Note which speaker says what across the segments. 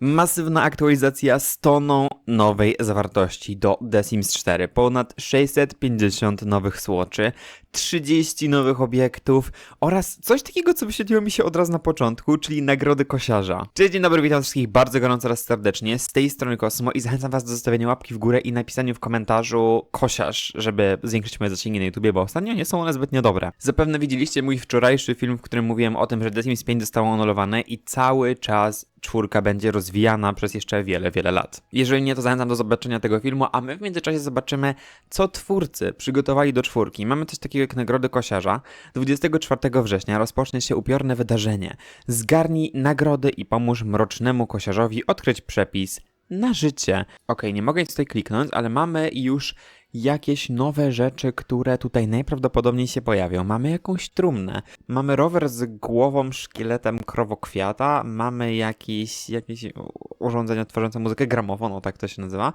Speaker 1: Masywna aktualizacja z toną nowej zawartości do The Sims 4. Ponad 650 nowych słoczy, 30 nowych obiektów oraz coś takiego, co wyświetliło mi się od razu na początku, czyli nagrody kosiarza. Cześć, dzień dobry, witam wszystkich bardzo gorąco oraz serdecznie. Z tej strony Kosmo i zachęcam was do zostawienia łapki w górę i napisania w komentarzu kosiarz, żeby zwiększyć moje zasięgi na YouTubie, bo ostatnio nie są one zbytnio dobre. Zapewne widzieliście mój wczorajszy film, w którym mówiłem o tym, że The Sims 5 zostało anulowane i cały czas czwórka będzie rozwijana przez jeszcze wiele, wiele lat. Jeżeli nie, to zachęcam do zobaczenia tego filmu, a my w międzyczasie zobaczymy, co twórcy przygotowali do czwórki. Mamy coś takiego jak nagrody kosiarza. 24 września rozpocznie się upiorne wydarzenie. Zgarnij nagrody i pomóż mrocznemu kosiarzowi odkryć przepis na życie. Ok, nie mogę nic tutaj kliknąć, ale mamy już jakieś nowe rzeczy, które tutaj najprawdopodobniej się pojawią. Mamy jakąś trumnę, mamy rower z głową, szkieletem krowokwiata, mamy jakieś, jakieś urządzenie tworzące muzykę, gramofon, o tak to się nazywa.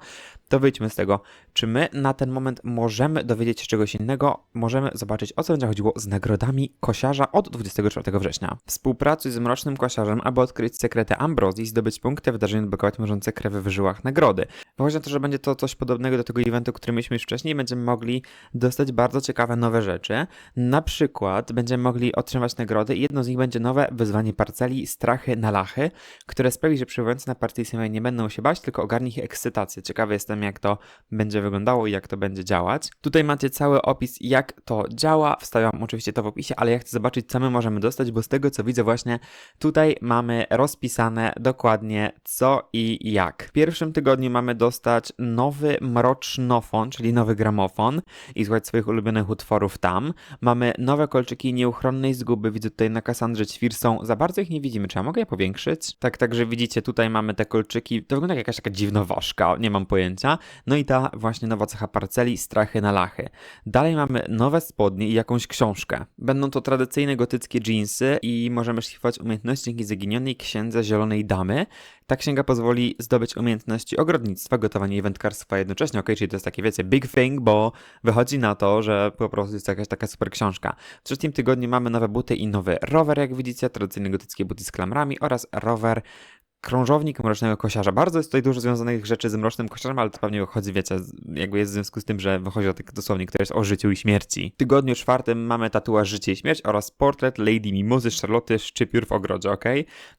Speaker 1: To wyjdźmy z tego. Czy my na ten moment możemy dowiedzieć się czegoś innego? Możemy zobaczyć, o co będzie chodziło z nagrodami kosiarza od 24 września. Współpracuj z Mrocznym Kosiarzem, aby odkryć sekrety Ambrozji, zdobyć punkty, wydarzenie odblokować mrożące krew w żyłach nagrody. Wychodzi na to, że będzie to coś podobnego do tego eventu, który mieliśmy już wcześniej. Będziemy mogli dostać bardzo ciekawe nowe rzeczy. Na przykład będziemy mogli otrzymać nagrody i jedno z nich będzie nowe wyzwanie parceli Strachy na Lachy, które sprawi, że przybywający na partii samej nie będą się bać, tylko ogarnie ich ekscytację. Ciekawy jestem, jak to będzie wyglądało i jak to będzie działać. Tutaj macie cały opis, jak to działa. Wstawiam oczywiście to w opisie, ale ja chcę zobaczyć, co my możemy dostać, bo z tego, co widzę właśnie, tutaj mamy rozpisane dokładnie co i jak. W pierwszym tygodniu mamy dostać nowy mrocznofon, czyli nowy gramofon i słuchać swoich ulubionych utworów tam. Mamy nowe kolczyki nieuchronnej zguby, widzę tutaj na Kassandrze Ćwir są, za bardzo ich nie widzimy, czy ja mogę je powiększyć? Tak, także widzicie, tutaj mamy te kolczyki, to wygląda jak jakaś taka dziwnoważka, nie mam pojęcia. No i ta właśnie nowa cecha parceli, strachy na lachy. Dalej mamy nowe spodnie i jakąś książkę. Będą to tradycyjne gotyckie jeansy i możemy szlifować umiejętności dzięki zaginionej księdze Zielonej Damy. Ta księga pozwoli zdobyć umiejętności ogrodnictwa, gotowania i wędkarstwa jednocześnie. Ok, czyli to jest takie, wiecie, big thing, bo wychodzi na to, że po prostu jest jakaś taka super książka. W trzecim tygodniu mamy nowe buty i nowy rower, jak widzicie, tradycyjne gotyckie buty z klamrami oraz rower krążownik mrocznego kosiarza. Bardzo jest tutaj dużo związanych rzeczy z mrocznym kosiarzem, ale to pewnie wychodzi, wiecie, jakby jest w związku z tym, że wychodzi o tak dosłownie, który jest o życiu i śmierci. W tygodniu czwartym mamy tatuaż Życie i Śmierć oraz portret Lady Mimozy Charlotte Szczypiór w ogrodzie, ok?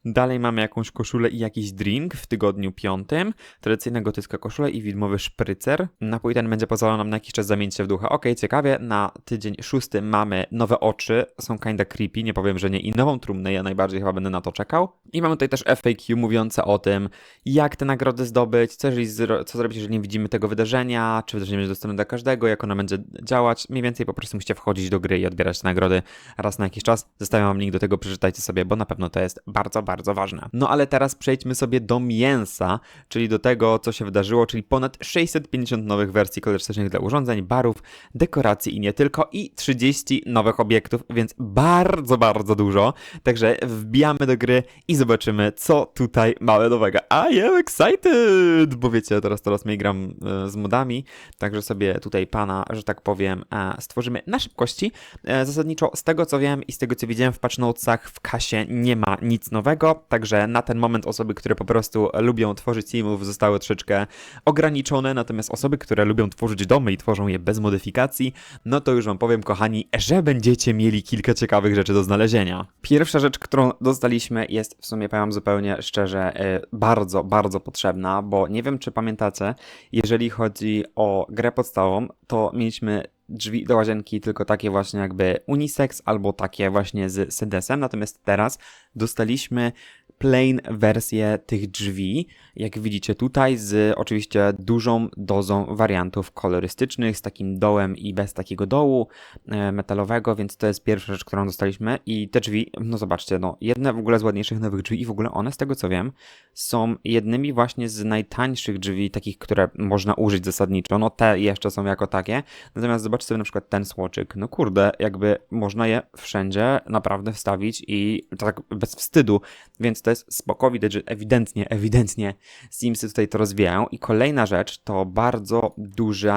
Speaker 1: Dalej mamy jakąś koszulę i jakiś drink w tygodniu piątym, tradycyjna gotycka koszula i widmowy szprycer. Napój ten będzie pozwalał nam na jakiś czas zamienić się w ducha. Ok, ciekawie, na tydzień szósty mamy nowe oczy, są kinda creepy, nie powiem, że nie, i nową trumnę, ja najbardziej chyba będę na to czekał. I mamy tutaj też FAQ mówiące o tym, jak te nagrody zdobyć, co, jeżeli, co zrobić, jeżeli nie widzimy tego wydarzenia, czy wydarzenie będzie dostępne dla każdego, jak ono będzie działać. Mniej więcej po prostu musicie wchodzić do gry i odbierać te nagrody raz na jakiś czas. Zostawiam wam link do tego, przeczytajcie sobie, bo na pewno to jest bardzo, bardzo ważne. No ale teraz przejdźmy sobie do mięsa, czyli do tego, co się wydarzyło, czyli ponad 650 nowych wersji kolorystycznych dla urządzeń, barów, dekoracji i nie tylko, i 30 nowych obiektów, więc bardzo, bardzo dużo. Także wbijamy do gry i zobaczymy, co tutaj mamy nowego. I am excited! Bo wiecie, teraz teraz mnie gram e, z modami, także sobie tutaj pana, że tak powiem, e, stworzymy na szybkości. E, zasadniczo z tego, co wiem i z tego, co widziałem w patch notesach, w kasie nie ma nic nowego, także na ten moment osoby, które po prostu lubią tworzyć teamów, zostały troszeczkę ograniczone, natomiast osoby, które lubią tworzyć domy i tworzą je bez modyfikacji, no to już wam powiem, kochani, że będziecie mieli kilka ciekawych rzeczy do znalezienia. Pierwsza rzecz, którą dostaliśmy jest w sumie, powiem zupełnie szczerze, e, bardzo, bardzo potrzebna, bo nie wiem, czy pamiętacie, jeżeli chodzi o grę podstawową, to mieliśmy drzwi do łazienki tylko takie właśnie jakby unisex albo takie właśnie z sedesem, natomiast teraz dostaliśmy plain wersję tych drzwi, jak widzicie tutaj, z oczywiście dużą dozą wariantów kolorystycznych, z takim dołem i bez takiego dołu e, metalowego, więc to jest pierwsza rzecz, którą dostaliśmy. I te drzwi, no zobaczcie, no jedne w ogóle z ładniejszych nowych drzwi i w ogóle one, z tego co wiem, są jednymi właśnie z najtańszych drzwi, takich, które można użyć zasadniczo, no te jeszcze są jako takie, natomiast zobaczcie sobie na przykład ten słoczyk, no kurde, jakby można je wszędzie naprawdę wstawić i tak bez wstydu, więc to jest spoko, widać, że ewidentnie, ewidentnie Simsy tutaj to rozwijają. I kolejna rzecz to bardzo duży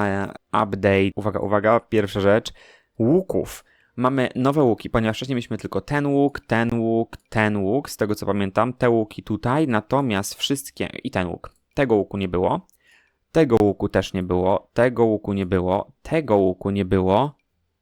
Speaker 1: update. Uwaga, uwaga, pierwsza rzecz. Łuków. mamy nowe łuki, ponieważ wcześniej mieliśmy tylko ten łuk, ten łuk, ten łuk, z tego co pamiętam, te łuki tutaj, natomiast wszystkie, i ten łuk, tego łuku nie było, tego łuku też nie było, tego łuku nie było, tego łuku nie było,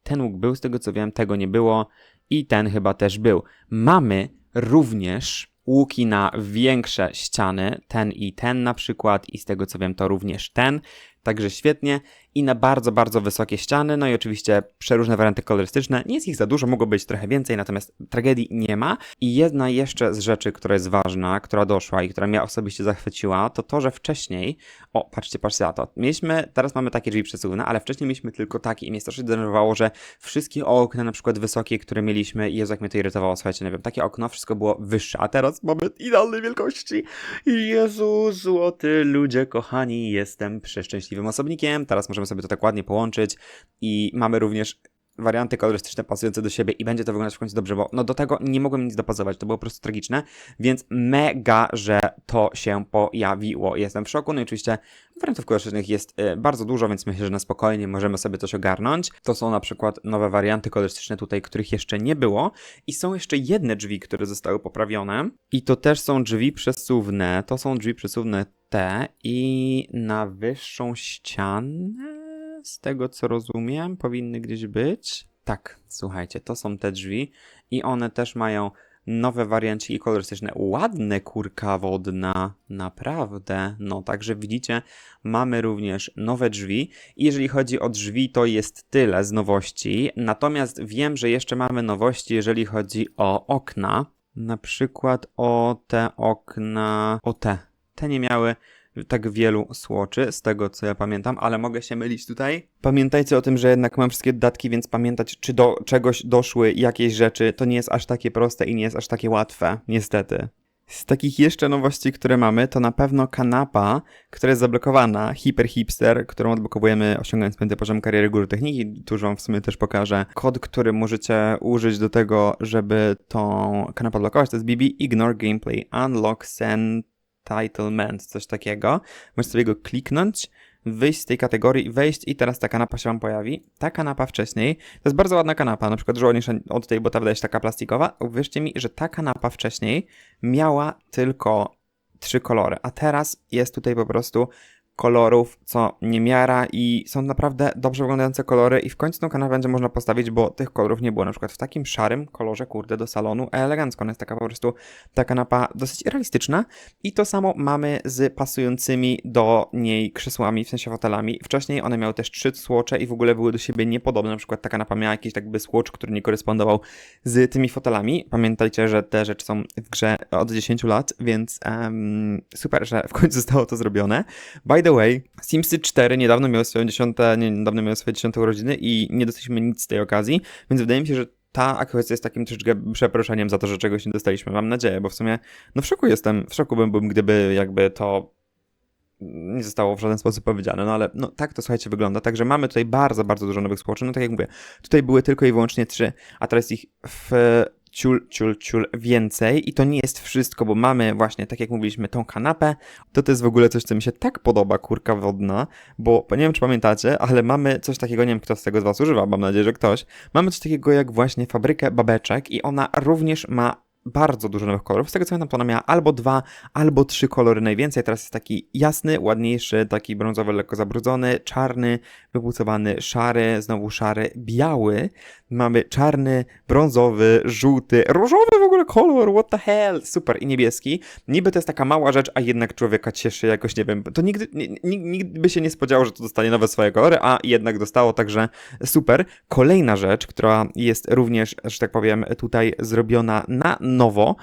Speaker 1: ten łuk był, z tego co wiem, tego nie było i ten chyba też był. Mamy również łuki na większe ściany, ten i ten na przykład i z tego co wiem to również ten, także świetnie i na bardzo, bardzo wysokie ściany, no i oczywiście przeróżne warianty kolorystyczne, nie jest ich za dużo, mogło być trochę więcej, natomiast tragedii nie ma. I jedna jeszcze z rzeczy, która jest ważna, która doszła i która mnie osobiście zachwyciła, to to, że wcześniej, o patrzcie, patrzcie na to, mieliśmy, teraz mamy takie drzwi przesuwne, ale wcześniej mieliśmy tylko takie i mnie strasznie denerwowało, że wszystkie okna na przykład wysokie, które mieliśmy, Jezu jak mnie to irytowało, słuchajcie, nie wiem, takie okno, wszystko było wyższe, a teraz mamy idealnej wielkości. Jezu, złoty ludzie, kochani, jestem przeszczęśliwym osobnikiem, teraz możemy sobie to tak ładnie połączyć. I mamy również warianty kolorystyczne pasujące do siebie i będzie to wyglądać w końcu dobrze, bo no do tego nie mogłem nic dopasować, to było po prostu tragiczne, więc mega, że to się pojawiło. Jestem w szoku, no i oczywiście wariantów kolorystycznych jest y, bardzo dużo, więc myślę, że na spokojnie możemy sobie coś ogarnąć. To są na przykład nowe warianty kolorystyczne tutaj, których jeszcze nie było. I są jeszcze jedne drzwi, które zostały poprawione. I to też są drzwi przesuwne, to są drzwi przesuwne te i na wyższą ścianę z tego co rozumiem, powinny gdzieś być. Tak, słuchajcie, to są te drzwi i one też mają nowe warianciki kolorystyczne. Ładne kurka wodna, naprawdę. No, także widzicie, mamy również nowe drzwi. I jeżeli chodzi o drzwi, to jest tyle z nowości. Natomiast wiem, że jeszcze mamy nowości, jeżeli chodzi o okna. Na przykład o te okna, o te. Te nie miały tak wielu słoczy, z tego co ja pamiętam, ale mogę się mylić tutaj. Pamiętajcie o tym, że jednak mam wszystkie dodatki, więc pamiętać, czy do czegoś doszły jakieś rzeczy, to nie jest aż takie proste i nie jest aż takie łatwe, niestety. Z takich jeszcze nowości, które mamy, to na pewno kanapa, która jest zablokowana, Hyper Hipster, którą odblokowujemy osiągając piąty poziom kariery góry techniki. Tu wam w sumie też pokażę kod, który możecie użyć do tego, żeby tą kanapę odblokować. To jest BB Ignore Gameplay Unlock Send entitlement, coś takiego. Możesz sobie go kliknąć, wyjść z tej kategorii, wejść i teraz ta kanapa się wam pojawi. Ta kanapa wcześniej, to jest bardzo ładna kanapa, na przykład żołnierz od tej, bo ta wydaje się taka plastikowa. Uwierzcie mi, że ta kanapa wcześniej miała tylko trzy kolory, a teraz jest tutaj po prostu kolorów, co niemiara i są naprawdę dobrze wyglądające kolory i w końcu tą kanapę będzie można postawić, bo tych kolorów nie było. Na przykład w takim szarym kolorze, kurde, do salonu, elegancko. Ona jest taka po prostu, ta kanapa dosyć realistyczna i to samo mamy z pasującymi do niej krzesłami, w sensie fotelami. Wcześniej one miały też trzy słocze i w ogóle były do siebie niepodobne. Na przykład ta kanapa miała jakiś tak by słocz, który nie korespondował z tymi fotelami. Pamiętajcie, że te rzeczy są w grze od 10 lat, więc um, super, że w końcu zostało to zrobione. By the way, Simsy 4 niedawno miały swoją 10, nie, niedawno miały swoje 10 urodziny i nie dostaliśmy nic z tej okazji, więc wydaje mi się, że ta akcja jest takim troszeczkę przeproszeniem za to, że czegoś nie dostaliśmy. Mam nadzieję, bo w sumie, no w szoku jestem, w szoku bym był, gdyby jakby to nie zostało w żaden sposób powiedziane, no ale no tak to słuchajcie wygląda. Także mamy tutaj bardzo, bardzo dużo nowych społecznych. No tak jak mówię, tutaj były tylko i wyłącznie trzy, a teraz ich w ciul, ciul, ciul więcej i to nie jest wszystko, bo mamy właśnie, tak jak mówiliśmy, tą kanapę. To to jest w ogóle coś, co mi się tak podoba, kurka wodna, bo nie wiem, czy pamiętacie, ale mamy coś takiego, nie wiem, kto z tego z was używa, mam nadzieję, że ktoś. Mamy coś takiego jak właśnie fabrykę babeczek i ona również ma bardzo dużo nowych kolorów. Z tego co pamiętam, to ona miała albo dwa, albo trzy kolory najwięcej. Teraz jest taki jasny, ładniejszy, taki brązowy, lekko zabrudzony, czarny, wypłucowany, szary, znowu szary, biały. Mamy czarny, brązowy, żółty, różowy w ogóle kolor, what the hell, super i niebieski. Niby to jest taka mała rzecz, a jednak człowieka cieszy jakoś, nie wiem, to nigdy, nikt by się nie spodziewał, że to dostanie nowe swoje kolory, a jednak dostało, także super. Kolejna rzecz, która jest również, że tak powiem, tutaj zrobiona na nowo,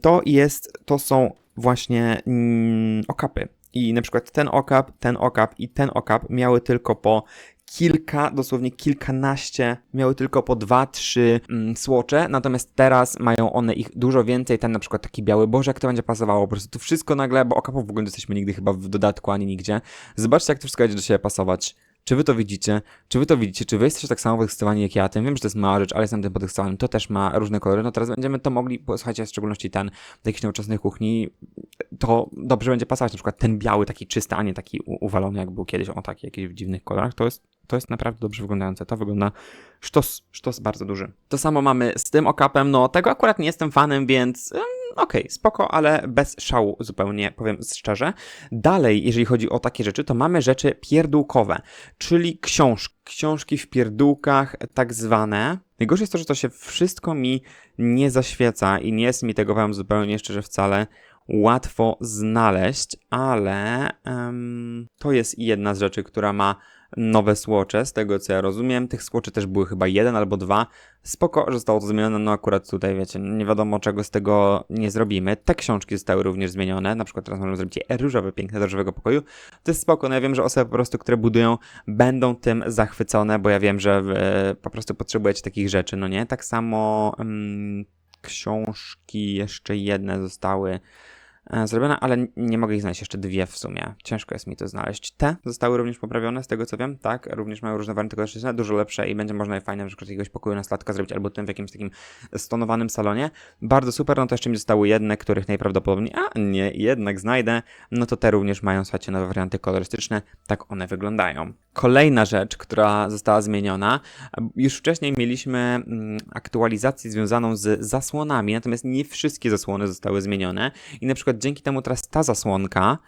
Speaker 1: to jest, to są właśnie mm, okapy. I na przykład ten okap, ten okap i ten okap miały tylko po kilka, dosłownie kilkanaście, miały tylko po dwa, trzy mm, słocze, natomiast teraz mają one ich dużo więcej, ten na przykład taki biały bożek to będzie pasowało, po prostu to wszystko nagle, bo okapów w ogóle nie jesteśmy nigdy chyba w dodatku ani nigdzie. Zobaczcie jak to wszystko będzie do siebie pasować. Czy wy to widzicie? Czy wy to widzicie? Czy wy jesteście tak samo podekscytowani jak ja tym? Wiem, że to jest mała rzecz, ale jestem tym podekscytowany. To też ma różne kolory. No teraz będziemy to mogli, posłuchajcie, w szczególności ten do jakiejś nowoczesnej kuchni, to dobrze będzie pasować. Na przykład ten biały, taki czysty, a nie taki uwalony, jak był kiedyś, o taki jakiś w dziwnych kolorach. To jest to jest naprawdę dobrze wyglądające. To wygląda sztos, sztos bardzo duży. To samo mamy z tym okapem, no tego akurat nie jestem fanem, więc okej, spoko, ale bez szału zupełnie, powiem szczerze. Dalej, jeżeli chodzi o takie rzeczy, to mamy rzeczy pierdółkowe, czyli książki. Książki w pierdółkach, tak zwane. Najgorsze jest to, że to się wszystko mi nie zaświeca i nie jest mi tego, powiem zupełnie szczerze, wcale łatwo znaleźć, ale em, to jest jedna z rzeczy, która ma nowe słocze, z tego co ja rozumiem. Tych słoczy też były chyba jeden albo dwa. Spoko, że zostało to zmienione, no akurat tutaj wiecie, nie wiadomo czego z tego nie zrobimy. Te książki zostały również zmienione, na przykład teraz możemy zrobić różowe, piękne do pokoju. To jest spoko, no ja wiem, że osoby po prostu, które budują, będą tym zachwycone, bo ja wiem, że wy po prostu potrzebujecie takich rzeczy, no nie? Tak samo mm, książki jeszcze jedne zostały e, zrobione, ale nie mogę ich znaleźć, jeszcze dwie w sumie. Ciężko jest mi to znaleźć. Te zostały również poprawione, z tego co wiem, tak, również mają różne warianty kolorystyczne, dużo lepsze i będzie można je fajnie na przykład jakiegoś pokoju na slatka zrobić, albo tym w jakimś takim stonowanym salonie. Bardzo super, no to jeszcze mi zostały jedne, których najprawdopodobniej, a nie, jednak znajdę, no to te również mają, słuchajcie, nowe warianty kolorystyczne, tak one wyglądają. Kolejna rzecz, która została zmieniona, już wcześniej mieliśmy mm, aktualizację związaną z zasłonami, natomiast nie wszystkie zasłony zostały zmienione i na przykład dzięki temu teraz ta zasłonka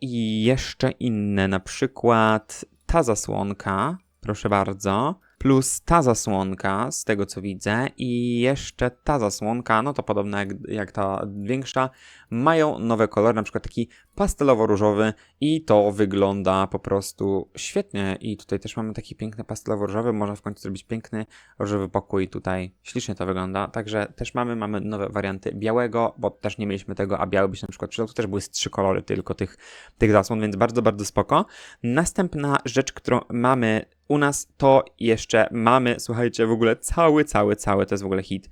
Speaker 1: i jeszcze inne, na przykład ta zasłonka, proszę bardzo, plus ta zasłonka, z tego co widzę, i jeszcze ta zasłonka, no to podobne jak, jak ta większa, mają nowe kolory, na przykład taki pastelowo-różowy i to wygląda po prostu świetnie. I tutaj też mamy taki piękny pastelowo-różowy, można w końcu zrobić piękny różowy pokój tutaj, ślicznie to wygląda. Także też mamy, mamy nowe warianty białego, bo też nie mieliśmy tego, a biały by się na przykład przydał. Tu też były trzy kolory tylko tych, tych zasłon, więc bardzo, bardzo spoko. Następna rzecz, którą mamy u nas to jeszcze mamy, słuchajcie, w ogóle cały, cały, cały, to jest w ogóle hit,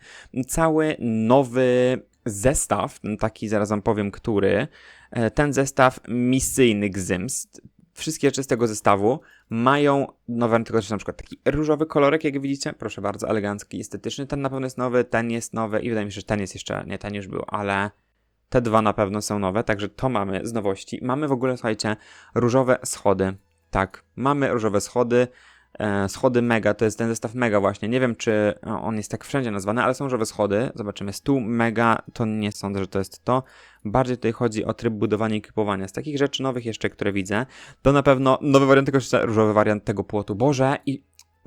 Speaker 1: cały nowy zestaw, taki zaraz wam powiem, który, e, ten zestaw misyjny Gzyms, wszystkie rzeczy z tego zestawu mają nowe, tylko że na przykład taki różowy kolorek, jak widzicie, proszę bardzo, elegancki, estetyczny, ten na pewno jest nowy, ten jest nowy i wydaje mi się, że ten jest jeszcze, nie, ten już był, ale te dwa na pewno są nowe, także to mamy z nowości. Mamy w ogóle, słuchajcie, różowe schody, tak, mamy różowe schody, e, schody mega, to jest ten zestaw mega właśnie. Nie wiem, czy on jest tak wszędzie nazwany, ale są różowe schody. Zobaczymy, stół mega, to nie sądzę, że to jest to. Bardziej tutaj chodzi o tryb budowania i kupowania. Z takich rzeczy nowych jeszcze, które widzę, to na pewno nowy wariant tego, różowy wariant tego płotu. Boże, i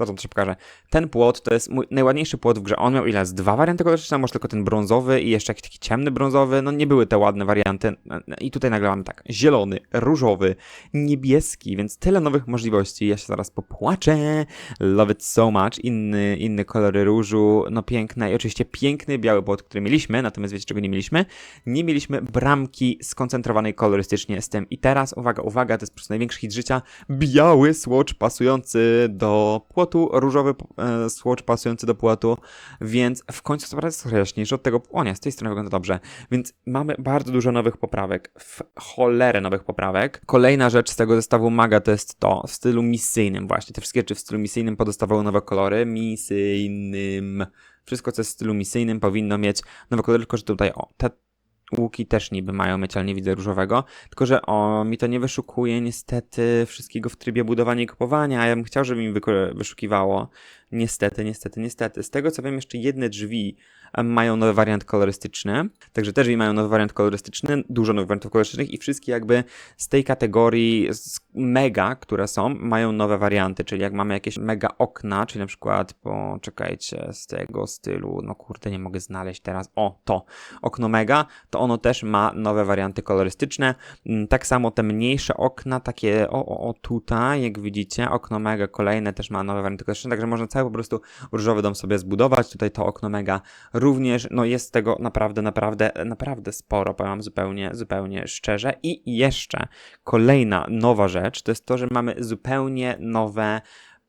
Speaker 1: To się pokażę. Ten płot to jest mój najładniejszy płot w grze. On miał ile? Z dwa warianty kolorystyczne, może tylko ten brązowy i jeszcze jakiś taki ciemny brązowy. No nie były te ładne warianty. I tutaj nagle mamy tak, zielony, różowy, niebieski, więc tyle nowych możliwości. Ja się zaraz popłaczę. Love it so much. Inny, inne kolory różu, no piękne. I oczywiście piękny biały płot, który mieliśmy, natomiast wiecie czego nie mieliśmy? Nie mieliśmy bramki skoncentrowanej kolorystycznie z tym. I teraz, uwaga, uwaga, to jest po prostu największy hit życia. Biały swatch pasujący do płotu płotu, różowy e, pasujący do płotu, więc w końcu to jest jaśniejsze od tego, o nie, z tej strony wygląda dobrze, więc mamy bardzo dużo nowych poprawek, w cholerę nowych poprawek. Kolejna rzecz z tego zestawu Maga to jest to, w stylu misyjnym właśnie, te wszystkie rzeczy w stylu misyjnym podostawały nowe kolory, misyjnym, wszystko co jest w stylu misyjnym powinno mieć nowe kolory, tylko że tutaj, o, te łuki też niby mają mieć, ale nie widzę różowego. Tylko, że o, mi to nie wyszukuje niestety wszystkiego w trybie budowania i kupowania, a ja bym chciał, żeby mi wyszukiwało. Niestety, niestety, niestety. Z tego co wiem, jeszcze jedne drzwi mają nowy wariant kolorystyczny. Także też mają nowy wariant kolorystyczny, dużo nowych wariantów kolorystycznych i wszystkie jakby z tej kategorii z mega, które są, mają nowe warianty, czyli jak mamy jakieś mega okna, czyli na przykład, poczekajcie, z tego stylu, no kurde, nie mogę znaleźć teraz, o, to, okno mega, to ono też ma nowe warianty kolorystyczne. Mm, tak samo te mniejsze okna, takie, o, o, o tutaj, jak widzicie, okno mega kolejne też ma nowe warianty kolorystyczne, także można cały po prostu różowy dom sobie zbudować, tutaj to okno mega również, no jest tego naprawdę, naprawdę, naprawdę sporo, powiem zupełnie, zupełnie szczerze. I jeszcze kolejna nowa rzecz, to jest to, że mamy zupełnie nowe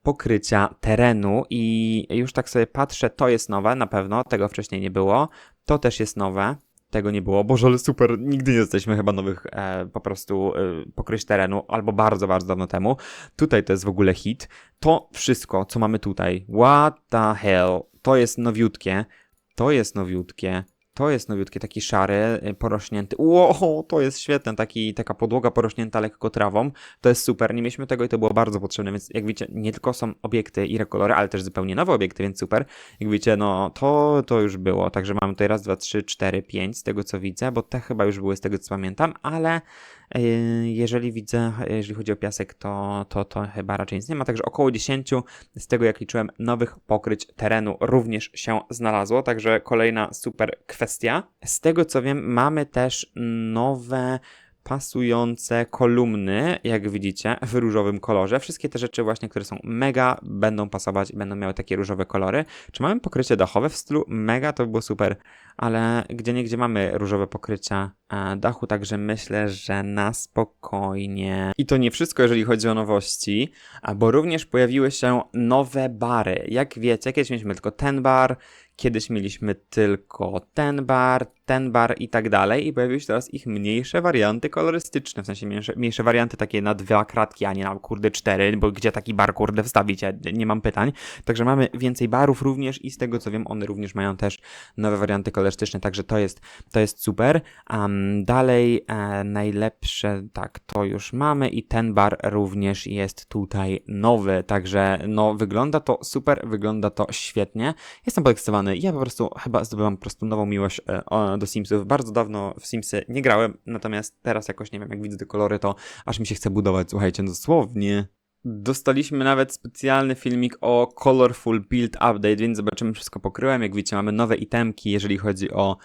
Speaker 1: pokrycia terenu i już tak sobie patrzę, to jest nowe, na pewno, tego wcześniej nie było, to też jest nowe, tego nie było. Boże, ale super, nigdy nie jesteśmy chyba nowych e, po prostu e, pokryć terenu, albo bardzo, bardzo dawno temu. Tutaj to jest w ogóle hit. To wszystko, co mamy tutaj, what the hell, to jest nowiutkie. To jest nowiutkie. to jest nowiutkie, taki szary, y, porośnięty. Wow, to jest świetne, taki, taka podłoga porośnięta lekko trawą. To jest super, nie mieliśmy tego i to było bardzo potrzebne, więc jak widzicie, nie tylko są obiekty i rekolory, ale też zupełnie nowe obiekty, więc super. Jak widzicie, no to, to już było, także mamy tutaj raz, dwa, trzy, cztery, pięć z tego co widzę, bo te chyba już były z tego co pamiętam, ale jeżeli widzę, jeżeli chodzi o piasek, to, to, to chyba raczej nic nie ma, także około 10 z tego jak liczyłem nowych pokryć terenu również się znalazło, także kolejna super kwestia. Z tego co wiem, mamy też nowe pasujące kolumny, jak widzicie, w różowym kolorze. Wszystkie te rzeczy właśnie, które są mega, będą pasować i będą miały takie różowe kolory. Czy mamy pokrycie dachowe w stylu mega? To by było super, ale gdzie niegdzie mamy różowe pokrycia e, dachu, także myślę, że na spokojnie. I to nie wszystko, jeżeli chodzi o nowości, bo również pojawiły się nowe bary. Jak wiecie, kiedyś mieliśmy tylko ten bar, Kiedyś mieliśmy tylko ten bar, ten bar i tak dalej i pojawiły się teraz ich mniejsze warianty kolorystyczne, w sensie mniejsze, mniejsze warianty takie na dwa kratki, a nie na kurde cztery, bo gdzie taki bar kurde wstawić, ja nie mam pytań. Także mamy więcej barów również i z tego co wiem, one również mają też nowe warianty kolorystyczne, także to jest, to jest super. Um, dalej e, najlepsze, tak, to już mamy i ten bar również jest tutaj nowy, także no wygląda to super, wygląda to świetnie. Jestem podekscytowany, ja po prostu chyba zdobywam po prostu nową miłość e, do Simsów. Bardzo dawno w Simsy nie grałem, natomiast teraz jakoś nie wiem, jak widzę te kolory, to aż mi się chce budować, słuchajcie, dosłownie. Dostaliśmy nawet specjalny filmik o Colorful Build Update, więc zobaczymy, wszystko pokryłem. Jak widzicie, mamy nowe itemki, jeżeli chodzi o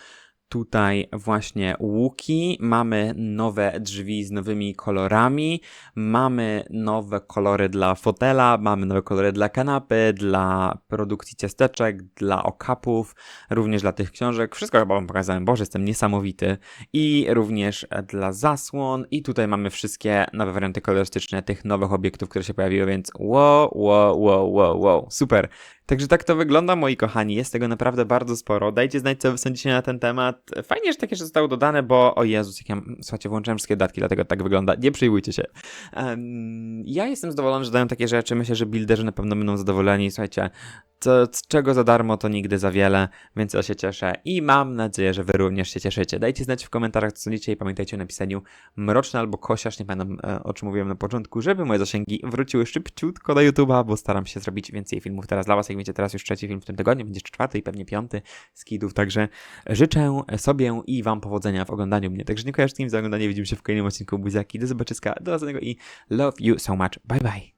Speaker 1: tutaj właśnie łuki, mamy nowe drzwi z nowymi kolorami, mamy nowe kolory dla fotela, mamy nowe kolory dla kanapy, dla produkcji ciasteczek, dla okapów, również dla tych książek. Wszystko chyba wam pokazałem, boże, jestem niesamowity. I również dla zasłon i tutaj mamy wszystkie nowe warianty kolorystyczne tych nowych obiektów, które się pojawiły, więc wow, wow, wow, wow, wow, super. Także tak to wygląda, moi kochani. Jest tego naprawdę bardzo sporo. Dajcie znać, co wy sądzicie na ten temat. Fajnie, że takie rzeczy zostały dodane, bo o Jezus, jak ja, słuchajcie, włączyłem wszystkie dodatki, dlatego tak wygląda. Nie przejmujcie się. Um, ja jestem zadowolony, że dają takie rzeczy. Myślę, że builderzy na pewno będą zadowoleni. Słuchajcie, z czego za darmo, to nigdy za wiele, więc ja się cieszę i mam nadzieję, że wy również się cieszycie. Dajcie znać w komentarzach, co sądzicie i pamiętajcie o napisaniu mroczny albo kosiarz, nie pamiętam e, o czym mówiłem na początku, żeby moje zasięgi wróciły szybciutko do YouTube'a, bo staram się zrobić więcej filmów teraz dla was. Jak wiecie, teraz już trzeci film w tym tygodniu, będzie czwarty i pewnie piąty z kidów, także życzę sobie i wam powodzenia w oglądaniu mnie. Także dziękuję wszystkim za oglądanie, widzimy się w kolejnym odcinku Buziaki, do zobaczyska, do następnego i love you so much, bye bye.